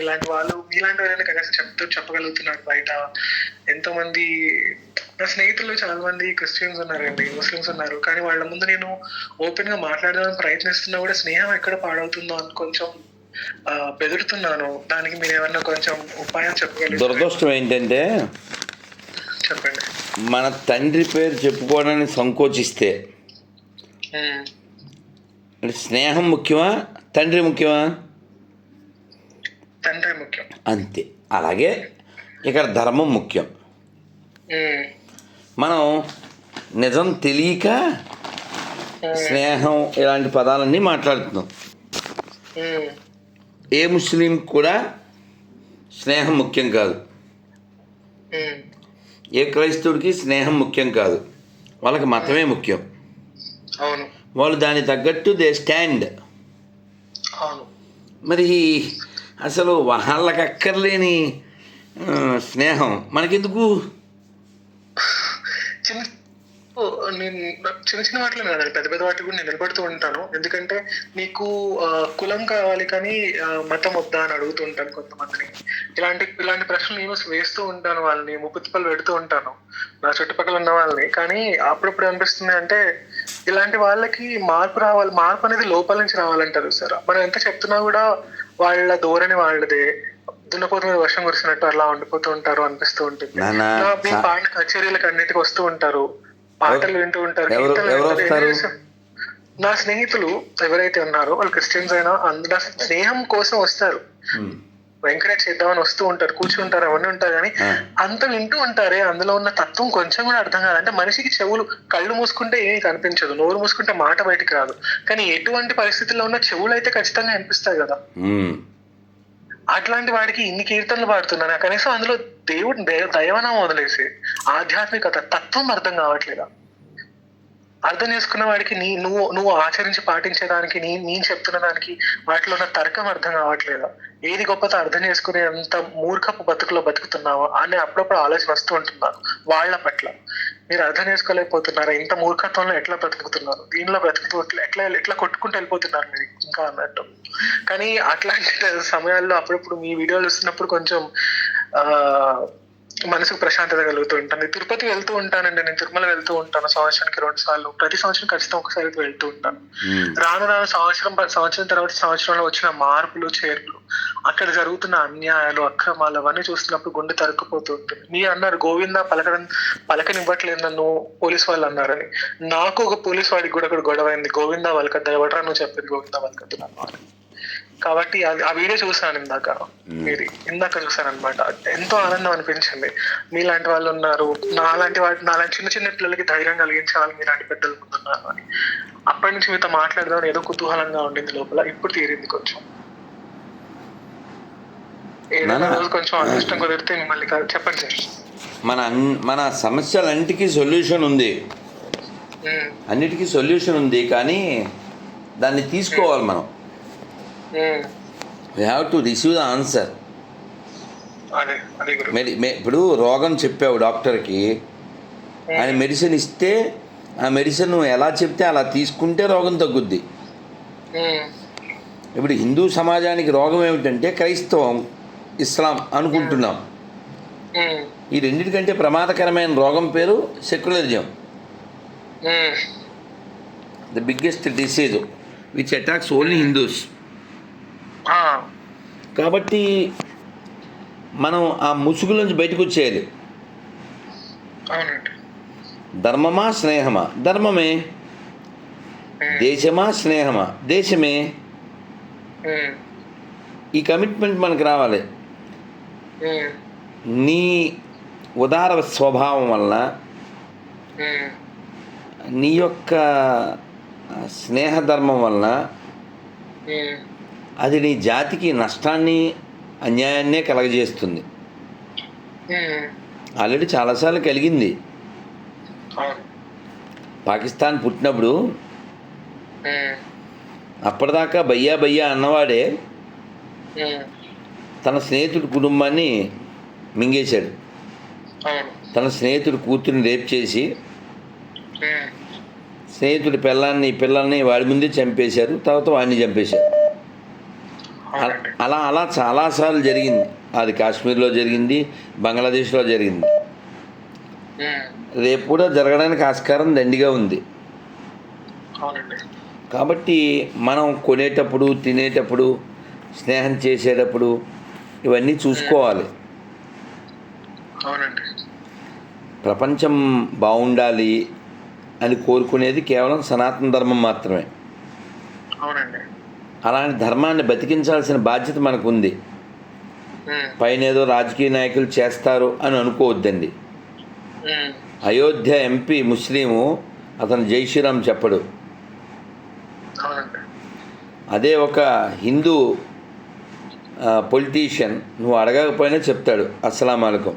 ఇలాంటి వాళ్ళు ఇలాంటి వాళ్ళని కనీసం చెప్తూ చెప్పగలుగుతున్నారు బయట. ఎంతో మంది నా స్నేహితులు చాలా మంది క్రిస్టియన్స్ ఉన్నారండి ముస్లిమ్స్ ఉన్నారు. కానీ వాళ్ళ ముందు నేను ఓపెన్గా మాట్లాడడానికి ప్రయత్నిస్తున్నా కూడా స్నేహం ఎక్కడ పాడవుతుందో అని కొంచెం బెదురుతున్నాను. దానికి మీరు ఏమన్నా కొంచెం ఉపాయం చెప్పగలరు దురదృష్టం ఏంటంటే చెప్పండి. మన తండ్రి పేరు చెప్పుకోవడానికి సంకోచిస్తే స్నేహం ముఖ్యమా తండ్రి ముఖ్యమా? తండ్రి ముఖ్యం. అంతే. అలాగే ఇక్కడ ధర్మం ముఖ్యం. మనం నిజం తెలియక స్నేహం ఇలాంటి పదాలన్నీ మాట్లాడుతున్నాం. ఏ ముస్లిం కూడా స్నేహం ముఖ్యం కాదు. ఏ క్రైస్తవుడికి స్నేహం ముఖ్యం కాదు. వాళ్ళకి మతమే ముఖ్యం. వాళ్ళు దానికి తగ్గట్టు దే స్టాండ్. మరి అసలు వాళ్ళకి అక్కర్లేని స్నేహం. మనకెందుకు? చిన్న ఓ, నేను చిన్న చిన్న వాటిలో కాదండి పెద్ద పెద్ద వాటి కూడా నేను నిలబడుతూ ఉంటాను. ఎందుకంటే నీకు కులం కావాలి కానీ మతం వద్దా అని అడుగుతూ ఉంటాను కొంతమందిని. ఇలాంటి ఇలాంటి ప్రశ్నలు నేను వేస్తూ ఉంటాను వాళ్ళని. ముప్పుతిప్పలు పెడుతూ ఉంటాను. నా చుట్టుపక్కల ఉన్న వాళ్ళని. కానీ అప్పుడప్పుడు అనిపిస్తుంది అంటే ఇలాంటి వాళ్ళకి మార్పు రావాలి మార్పు అనేది లోపల నుంచి రావాలంటారు సార్. మనం ఎంత చెప్తున్నా కూడా వాళ్ళ ధోరణి వాళ్ళదే. దున్నపోతు మీద వర్షం కురిసినట్టు అలా ఉండిపోతూ ఉంటారు అనిపిస్తూ ఉంటుంది. మీ పాట కచేరీలకు అన్నిటికి వస్తూ ఉంటారు. పాటలు వింటూ ఉంటారు? నా స్నేహితులు ఎవరైతే ఉన్నారో వాళ్ళు క్రిస్టియన్స్ అయినా అందరు స్నేహం కోసం వస్తారు. వెంకటేష్ చేద్దామని వస్తూ ఉంటారు కూర్చుంటారు అవన్నీ ఉంటారు కానీ. అంత వింటూ ఉంటారే అందులో ఉన్న తత్వం కొంచెం కూడా అర్థం కాదు అంటే మనిషికి చెవులు కళ్ళు మూసుకుంటే ఏమీ కనిపించదు నోరు మూసుకుంటే మాట బయటికి రాదు కానీ ఎటువంటి పరిస్థితుల్లో ఉన్న చెవులు అయితే ఖచ్చితంగా అనిపిస్తాయి కదా. అట్లాంటి వాడికి ఇన్ని కీర్తనలు పాడుతున్నాను కనీసం అందులో దేవుడు దైవనం వదిలేసి ఆధ్యాత్మికత తత్వం అర్థం కావట్లేదా అర్థం చేసుకున్న వాడికి నీ నువ్వు నువ్వు ఆచరించి పాటించేదానికి నీ నేను చెప్తున్న దానికి వాటిలో ఉన్న తర్కం అర్థం కావట్లేదు. ఏది గొప్పతో అర్థం చేసుకునే అంత మూర్ఖపు బతుకులో బతుకుతున్నావా అని అప్పుడప్పుడు ఆలోచన వస్తూ ఉంటున్నారు వాళ్ళ పట్ల. మీరు అర్థం చేసుకోలేకపోతున్నారా? ఇంత మూర్ఖత్వంలో ఎట్లా బ్రతుకుతున్నారు? దీనిలో బ్రతుకుతూ ఎట్లా ఎట్లా కొట్టుకుంటూ వెళ్ళిపోతున్నారు మీరు ఇంకా అన్నట్టు. కానీ అట్లాంటి సమయాల్లో అప్పుడప్పుడు మీ వీడియోలు చూస్తున్నప్పుడు కొంచెం ఆ మనసుకు ప్రశాంతత కలుగుతూ ఉంటుంది. తిరుపతి వెళ్తూ ఉంటానండి నేను. తిరుమల వెళ్తూ ఉంటాను. సంవత్సరానికి రెండు సార్లు. ప్రతి సంవత్సరం ఖచ్చితంగా ఒకసారి వెళ్తూ ఉంటాను. రాను రాను సంవత్సరం సంవత్సరం తర్వాత సంవత్సరంలో వచ్చిన మార్పులు చేర్పులు అక్కడ జరుగుతున్న అన్యాయాలు అక్రమాలు అవన్నీ చూస్తున్నప్పుడు గుండె తరుక్కుపోతూ ఉంటుంది. మీ అన్నారు గోవింద పలకడం పలకనివ్వట్లేదు నన్ను పోలీస్ వాళ్ళు అన్నారని. నాకు ఒక పోలీస్ వాడికి కూడా అక్కడ గొడవ అయింది. గోవింద వలకద్దా ఎవడరా నువ్వు చెప్పింది గోవింద వలకద్దు నన్ను అని కాబట్టి అది- ఆ వీడియో చూసాను ఇందాక. మీది ఇందాక చూసాను అనమాట ఎంతో ఆనందం అనిపించింది. మీలాంటి వాళ్ళు ఉన్నారు. నాలాంటి వాటి నాలాంటి చిన్న చిన్న పిల్లలకి ధైర్యం కలిగించే వాళ్ళు మీలాంటి పెద్దలు ముందున్నారు అని. అప్పటి నుంచి మీతో మాట్లాడదాం ఏదో కుతూహలంగా ఉండింది లోపల. ఇప్పుడు తీరింది కొంచెం. ఏదైనా. రోజు కొంచెం అదృష్టం కుదిరితే మిమ్మల్ని కాదు చెప్పండి సార్. మన మన సమస్యలన్నిటికీ సొల్యూషన్ ఉంది. అన్నిటికీ సొల్యూషన్ ఉంది కానీ దాన్ని తీసుకోవాలి మనం. We have to receive the answer మెడి ఇప్పుడు రోగం చెప్పావు డాక్టర్కి. ఆయన మెడిసిన్ ఇస్తే ఆ మెడిసిన్ నువ్వు ఎలా చెప్తే అలా తీసుకుంటే రోగం తగ్గుద్ది. ఇప్పుడు హిందూ సమాజానికి రోగం ఏమిటంటే క్రైస్తవం ఇస్లాం అనుకుంటున్నాం. ఈ రెండింటికంటే ప్రమాదకరమైన రోగం పేరు secularism. The biggest disease which attacks only Hindus కాబట్టి మనం ఆ ముసుగు నుంచి బయటకు వచ్చేయాలి. ధర్మమా స్నేహమా? ధర్మమే. దేశమా స్నేహమా? దేశమే. ఈ కమిట్మెంట్ మనకు రావాలి. నీ ఉదార స్వభావం వలన నీ యొక్క స్నేహధర్మం వలన అది నీ జాతికి నష్టాన్ని అన్యాయాన్నే కలగజేస్తుంది. ఆల్రెడీ చాలాసార్లు కలిగింది. పాకిస్తాన్ పుట్టినప్పుడు అప్పటిదాకా బయ్యా బయ్యా అన్నవాడే తన స్నేహితుడి కుటుంబాన్ని మింగేశాడు. తన స్నేహితుడి కూతురిని రేప్ చేసి స్నేహితుడి పిల్లాన్ని పిల్లల్ని వాడి ముందే చంపేశారు తర్వాత వాడిని చంపేశారు. అలా అలా చాలాసార్లు జరిగింది. అది కాశ్మీర్లో జరిగింది బంగ్లాదేశ్లో జరిగింది. రేపు కూడా జరగడానికి ఆస్కారం దండిగా ఉంది. కాబట్టి మనం కొనేటప్పుడు తినేటప్పుడు స్నేహం చేసేటప్పుడు ఇవన్నీ చూసుకోవాలి. ప్రపంచం బాగుండాలి అని కోరుకునేది కేవలం సనాతన ధర్మం మాత్రమే. అవునండి. అలాంటి ధర్మాన్ని బతికించాల్సిన బాధ్యత మనకు ఉంది పైన ఏదో రాజకీయ నాయకులు చేస్తారు అని అనుకోవద్దండి. అయోధ్య ఎంపీ ముస్లిము అతను జై శ్రీరామ్ చెప్పడు. అదే ఒక హిందూ పొలిటీషియన్ నువ్వు అడగకపోయినా చెప్తాడు అస్సలం అలకం.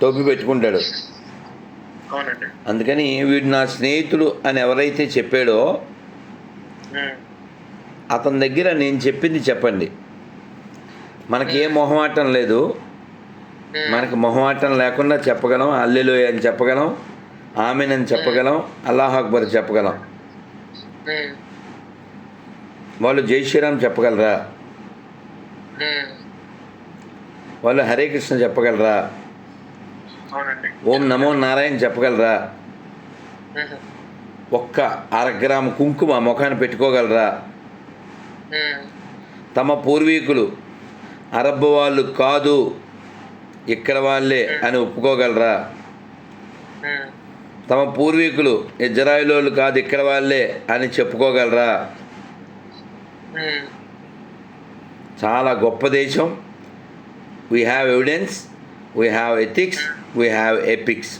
టోపీ పెట్టుకుంటాడు. అందుకని వీడు నా స్నేహితుడు అని ఎవరైతే చెప్పాడో అతని దగ్గర నేను చెప్పింది చెప్పండి. మనకి ఏ మొహమాటం లేదు. మనకి మొహమాటం లేకుండా చెప్పగలం. అల్లెలోయ అని చెప్పగలం. ఆమెనని చెప్పగలం. అల్లాహ్ అక్బర్ చెప్పగలం. వాళ్ళు జై శ్రీరామ్ చెప్పగలరా? వాళ్ళు హరే కృష్ణ చెప్పగలరా? ఓం నమో నారాయణ చెప్పగలరా? ఒక్క అరగ్రాము కుంకుమ ముఖాన్ని పెట్టుకోగలరా? తమ పూర్వీకులు అరబ్ వాళ్ళు కాదు ఇక్కడ వాళ్ళే అని ఒప్పుకోగలరా? తమ పూర్వీకులు ఇజ్రాయిలోళ్ళు కాదు ఇక్కడ వాళ్ళే అని చెప్పుకోగలరా? చాలా గొప్ప దేశం. We have evidence we have ethics we have epics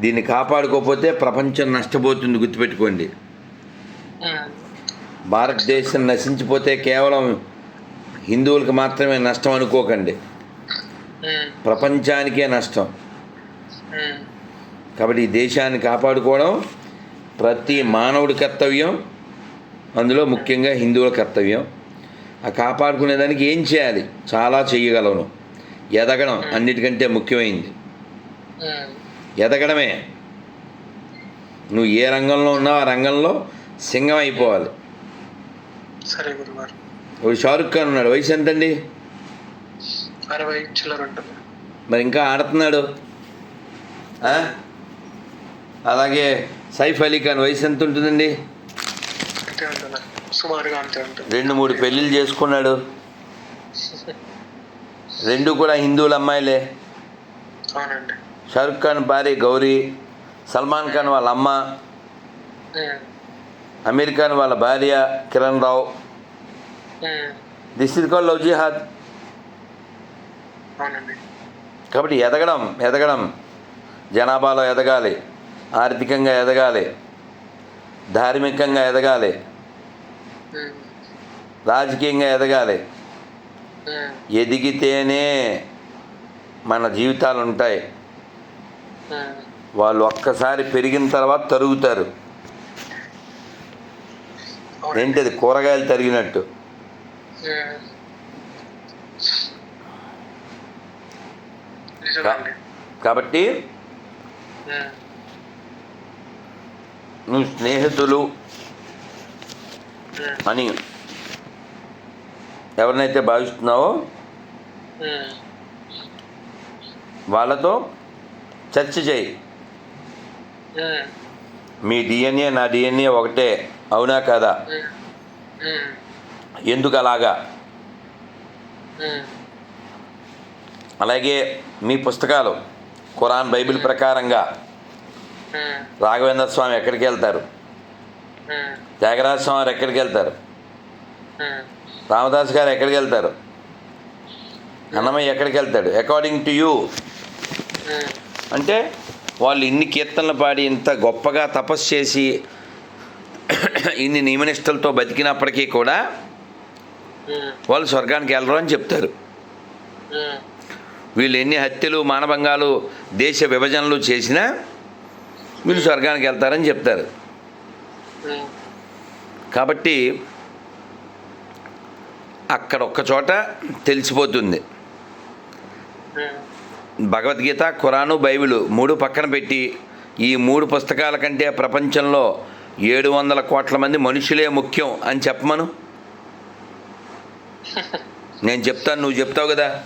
దీన్ని కాపాడుకోకపోతే ప్రపంచం నష్టపోతుంది గుర్తుపెట్టుకోండి. భారతదేశం నశించిపోతే కేవలం హిందువులకు మాత్రమే నష్టం అనుకోకండి. ప్రపంచానికే నష్టం. కాబట్టి ఈ దేశాన్ని కాపాడుకోవడం ప్రతి మానవుడి కర్తవ్యం అందులో ముఖ్యంగా హిందువుల కర్తవ్యం. ఆ కాపాడుకునేదానికి ఏం చేయాలి? చాలా చేయగలను. ఎదగడం అన్నిటికంటే ముఖ్యమైంది. ఎదగడమే. నువ్వు ఏ రంగంలో ఉన్నావు ఆ రంగంలో సింగం అయిపోవాలి. సరే ఒక షారుఖ్ ఖాన్ ఉన్నాడు. వయసు ఎంతండి? అరవై ఉంటుంది. మరి ఇంకా ఆడుతున్నాడు? అలాగే సైఫ్ అలీ ఖాన్ వయసు ఎంత ఉంటుందండి? రెండు మూడు పెళ్ళిళ్ళు చేసుకున్నాడు. రెండు కూడా హిందువుల అమ్మాయిలే. అవునండి. షారుఖ్ ఖాన్ భార్య గౌరీ సల్మాన్ ఖాన్ వాళ్ళ అమ్మ అమీర్ ఖాన్ వాళ్ళ భార్య Kiran Rao. This is call love jihad. కాబట్టి ఎదగడం ఎదగడం. జనాభాలో ఎదగాలి. ఆర్థికంగా ఎదగాలి. ధార్మికంగా ఎదగాలి. రాజకీయంగా ఎదగాలి. ఎదిగితేనే మన జీవితాలు ఉంటాయి. వాళ్ళు ఒక్కసారి పెరిగిన తర్వాత తరుగుతారు. అవునండి. ఏంటది? కూరగాయలు తరిగినట్టు. కాబట్టి నువ్వు స్నేహితులు అని ఎవరినైతే భావిస్తున్నావో వాళ్ళతో చర్చ చేయి. మీ డిఎన్ఏ నా డిఎన్ఏ ఒకటే అవునా కాదా? ఎందుకు అలాగా? అలాగే మీ పుస్తకాలు ఖురాన్ బైబిల్ ప్రకారంగా. రాఘవేంద్ర స్వామి ఎక్కడికి వెళ్తారు? త్యాగరాజ స్వామి ఎక్కడికి వెళ్తారు? రామదాస్ గారు ఎక్కడికి వెళ్తారు? అన్నమయ్య ఎక్కడికి వెళ్తాడు? అకార్డింగ్ టు యూ అంటే వాళ్ళు ఇన్ని కీర్తనలు పాడి ఇంత గొప్పగా తపస్సు చేసి ఇన్ని నియమనిష్టలతో బతికినప్పటికీ కూడా వాళ్ళు స్వర్గానికి వెళ్ళరు అని చెప్తారు. వీళ్ళు ఎన్ని హత్యలు మానభంగాలు దేశ విభజనలు చేసినా వీళ్ళు స్వర్గానికి వెళ్తారని చెప్తారు. కాబట్టి అక్కడ ఒక్క చోట తెలిసిపోతుంది. భగవద్గీత ఖురాను బైబిల్ మూడు పక్కన పెట్టి ఈ మూడు పుస్తకాల కంటే ప్రపంచంలో ఏడు వందల కోట్ల మంది మనుషులే ముఖ్యం అని చెప్పమను? నేను చెప్తాను నువ్వు చెప్తావు కదా?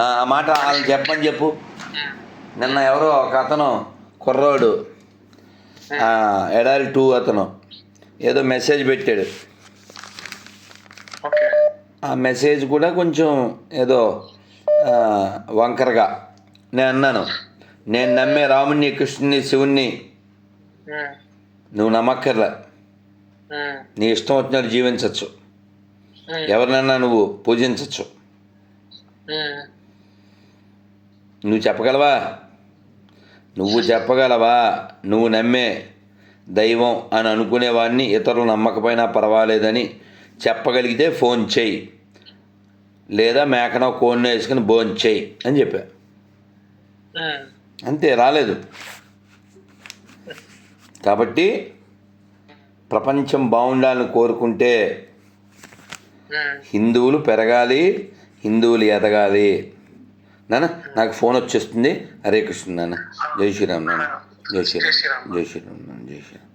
ఆ మాట వాళ్ళని చెప్పమని చెప్పు. నిన్న ఎవరో ఒక అతను కుర్రోడు ఎడారి టూ అతను ఏదో మెసేజ్ పెట్టాడు. ఆ మెసేజ్ కూడా కొంచెం ఏదో వంకరగా. నేను అన్నాను నేను నమ్మే రాముణ్ణి కృష్ణుని శివుణ్ణి నువ్వు నమ్మక్కర్లా. నీ ఇష్టం వచ్చినట్టు జీవించవచ్చు ఉమ్, ఎవరినైనా నువ్వు పూజించవచ్చు నువ్వు చెప్పగలవా? నువ్వు చెప్పగలవా? నువ్వు నమ్మే దైవం అని అనుకునేవాడిని ఇతరులు నమ్మకపోయినా పర్వాలేదని చెప్పగలిగితే ఫోన్ చేయి. లేదా మేకనో కోడినో వేసుకుని భోన్ చేయి అని చెప్పా. అంతే రాలేదు. కాబట్టి ప్రపంచం బాగుండాలని కోరుకుంటే. హిందువులు పెరగాలి హిందువులు ఎదగాలి. నాన్న నాకు ఫోన్ వచ్చేస్తుంది. హరే కృష్ణ నాన్న. జై శ్రీరామ్ నాన్న. జై శ్రీరామ్. జై శ్రీరామ్ నాన్న. జై శ్రీరామ్.